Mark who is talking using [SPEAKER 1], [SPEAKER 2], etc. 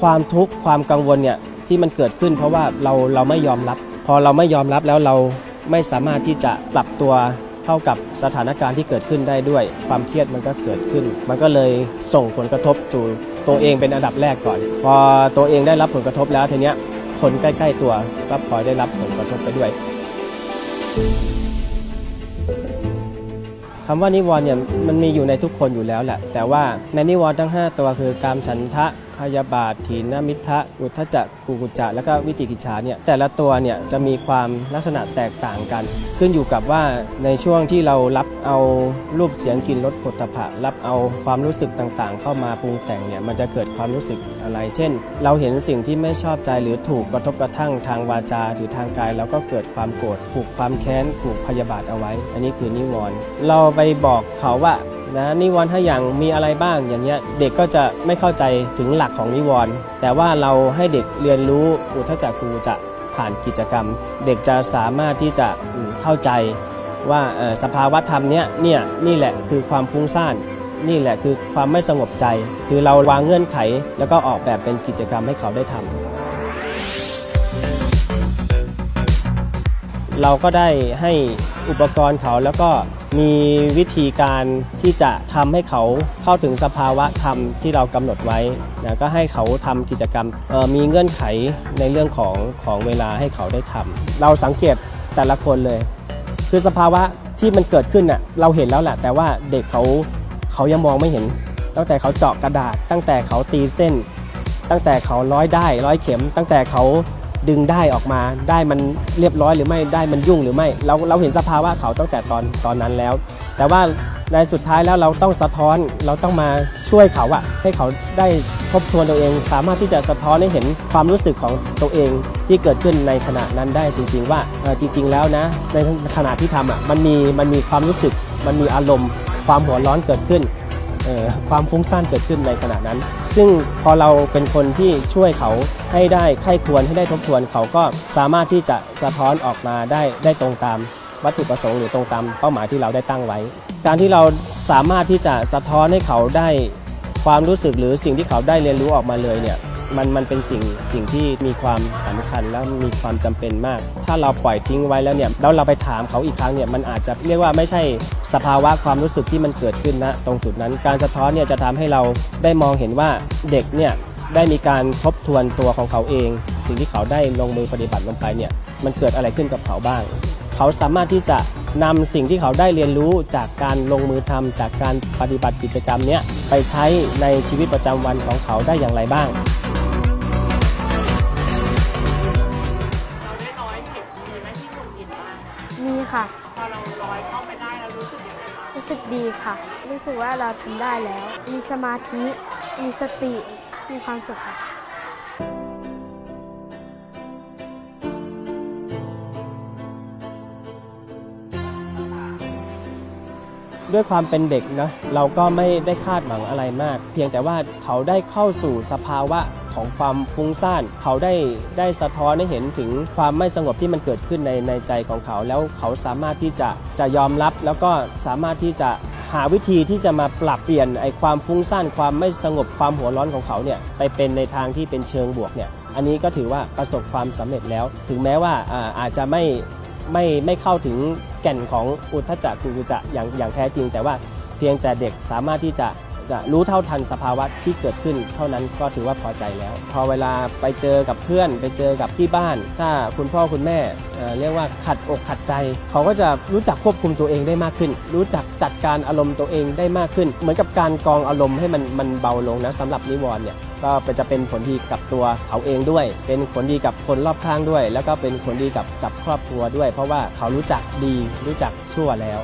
[SPEAKER 1] ความทุกข์ความกังวลเนี่ยที่มันเกิดขึ้น เพราะว่าเราเราไม่ยอมรับ พอเราไม่ยอมรับแล้วเราไม่สามารถที่จะปรับตัวเข้ากับสถานการณ์ที่เกิดขึ้นได้ด้วย ความเครียดมันก็เกิดขึ้น มันก็เลยส่งผลกระทบสู่ตัวเองเป็นอันดับแรกก่อน พอตัวเองได้รับผลกระทบแล้วทีเนี้ยคนใกล้ ๆ ตัวก็พลอยได้รับผลกระทบไปด้วย คำว่านิวรณ์เนี่ยมันมีอยู่ในทุกคนอยู่แล้วแหละ แต่ว่าในนิวรณ์ทั้ง 5 ตัวคือกามฉันทะ ยาบาทถีนมิทะอุทธจักกุกุจจะแล้วก็วิจิกิจฉาเนี่ยแต่ละตัวเนี่ยจะมีความลักษณะแตกต่างกัน ขึ้นอยู่กับว่าในช่วงที่เรารับเอารูปเสียงกลิ่นรสผลตภะรับเอาความรู้สึกต่างๆ เข้ามาปรุงแต่งเนี่ยมันจะเกิดความรู้สึกอะไร เช่น เราเห็นสิ่งที่ไม่ชอบใจหรือถูกกระทบกระทั่งทางวาจาหรือทางกายเราก็เกิดความโกรธผูกความแค้นผูกพยาบาทเอาไว้ อันนี้คือนิวรณ์เราไปบอกเขาว่า นะนิวรณ์ถ้าอย่างมีอะไรบ้างอย่างเงี้ยเด็กก็จะไม่เข้าใจถึงหลักของนิวรณ์แต่ว่าเราให้เด็กเรียนรู้อุทจักครูจะผ่านกิจกรรม เด็กจะสามารถที่จะเข้าใจว่าสภาวะธรรมเนี้ยเนี่ยนี่แหละคือความฟุ้งซ่านนี่แหละคือความไม่สงบใจ คือเราวางเงื่อนไข แล้วก็ออกแบบเป็นกิจกรรมให้เขาได้ทำเราก็ได้ให้อุปกรณ์เขาแล้วก็ มีวิธีการที่จะทำให้เขาเข้าถึงสภาวะธรรมที่เรากำหนดไว้นะก็ให้เขาทำกิจกรรมมีเงื่อนไขในเรื่องของของเวลาให้เขาได้ทำเราสังเกตแต่ละคนเลย คือสภาวะที่มันเกิดขึ้นน่ะเราเห็นแล้วแหละแต่ว่าเด็กเขาเขายังมองไม่เห็น ตั้งแต่เขาเจาะกระดาษ ตั้งแต่เขาตีเส้น ตั้งแต่เขาร้อยได้ร้อยเข็ม ตั้งแต่เขา ดึงได้ออกมาได้มันเรียบร้อยหรือไม่ได้มันยุ่งหรือไม่ เราเราเห็นสภาวะเขาตั้งแต่ตอนตอนนั้นแล้ว แต่ว่าในสุดท้ายแล้วเราต้องสะท้อนเราต้องมาช่วยเขาอะให้เขาได้ทบทวนตัวเอง สามารถที่จะสะท้อนให้เห็นความรู้สึกของตัวเองที่เกิดขึ้นในขณะนั้นได้จริง ๆ ว่าจริง ๆ แล้วนะ ในขณะที่ทำอะมันมีมันมีความรู้สึก มันมีอารมณ์ ความหัวร้อนเกิดขึ้น ความฟุ้งซ่านเกิดขึ้นในขณะนั้น ซึ่งพอเราเป็นคนที่ช่วยเขาให้ได้ไข้ควรให้ได้ทบทวนเขาก็สามารถที่จะสะท้อนออกมาได้ได้ตรงตามวัตถุประสงค์หรือตรงตามเป้าหมายที่เราได้ตั้งไว้ การที่เราสามารถที่จะสะท้อนให้เขาได้ ความรู้สึกหรือสิ่งที่เขาได้เรียนรู้ออกมาเลยเนี่ยมันมันเป็นสิ่งสิ่งที่มีความสำคัญและมีความจำเป็นมาก ถ้าเราปล่อยทิ้งไว้แล้วเนี่ยแล้วเราไปถามเขาอีกครั้งเนี่ยมันอาจจะเรียกว่าไม่ใช่สภาวะความรู้สึกที่มันเกิดขึ้นนะตรงจุดนั้น การสะท้อนเนี่ยจะทำให้เราได้มองเห็นว่าเด็กเนี่ยได้มีการทบทวนตัวของเขาเอง สิ่งที่เขาได้ลงมือปฏิบัติลงไปเนี่ยมันเกิดอะไรขึ้นกับเขาบ้าง เขาสามารถที่จะนำสิ่งที่เขาได้เรียนรู้จากการลงมือทำจากการปฏิบัติกิจกรรมเนี้ยไปใช้ในชีวิตประจำวันของเขาได้อย่างไรบ้าง
[SPEAKER 2] เราได้ร้อยเข็มมีไหมที่หงุดหงิดบ้าง
[SPEAKER 3] มีค่ะ
[SPEAKER 2] พอเราร้อยเข้าไปได้เรารู้สึกยังไงบ้าง
[SPEAKER 3] รู้สึกดีค่ะ รู้สึกว่าเราทำได้แล้ว มีสมาธิ มีสติ มีความสุขค่ะ
[SPEAKER 1] ด้วยความเป็นเด็กนะเราก็ไม่ได้คาดหวังอะไรมาก เพียงแต่ว่าเขาได้เข้าสู่สภาวะของความฟุ้งซ่าน เขาได้ได้สะท้อนให้เห็นถึงความไม่สงบที่มันเกิดขึ้นในในใจของเขา แล้วเขาสามารถที่จะจะยอมรับ แล้วก็สามารถที่จะหาวิธีที่จะมาปรับเปลี่ยนไอ้ความฟุ้งซ่านความไม่สงบความหัวร้อนของเขาเนี่ยไปเป็นในทางที่เป็นเชิงบวกเนี่ยอันนี้ก็ถือว่าประสบความสำเร็จแล้ว ถึงแม้ว่าอ่าอาจจะไม่ ไม่ไม่เข้าถึงแก่นของอุทธจักกุกุจะอย่างอย่างแท้จริง แต่ว่าเพียงแต่เด็กสามารถที่จะ จะรู้เท่าทันสภาวะที่เกิดขึ้น เท่านั้นก็ถือว่าพอใจแล้ว พอเวลาไปเจอกับเพื่อน ไปเจอกับที่บ้าน ถ้าคุณพ่อคุณแม่เเรียกว่าขัดอกขัดใจ เขาก็จะรู้จักควบคุมตัวเองได้มากขึ้น รู้จักจัดการอารมณ์ตัวเองได้มากขึ้น เหมือนกับการกองอารมณ์ให้มันมันเบาลงนะสำหรับนิวรณ์เนี่ยก็จะเป็นผลดีกับตัวเขาเองด้วย เป็นผลดีกับคนรอบข้างด้วย แล้วก็เป็นผลดีกับกับครอบครัวด้วย เพราะว่าเขารู้จักดีรู้จักชั่วแล้ว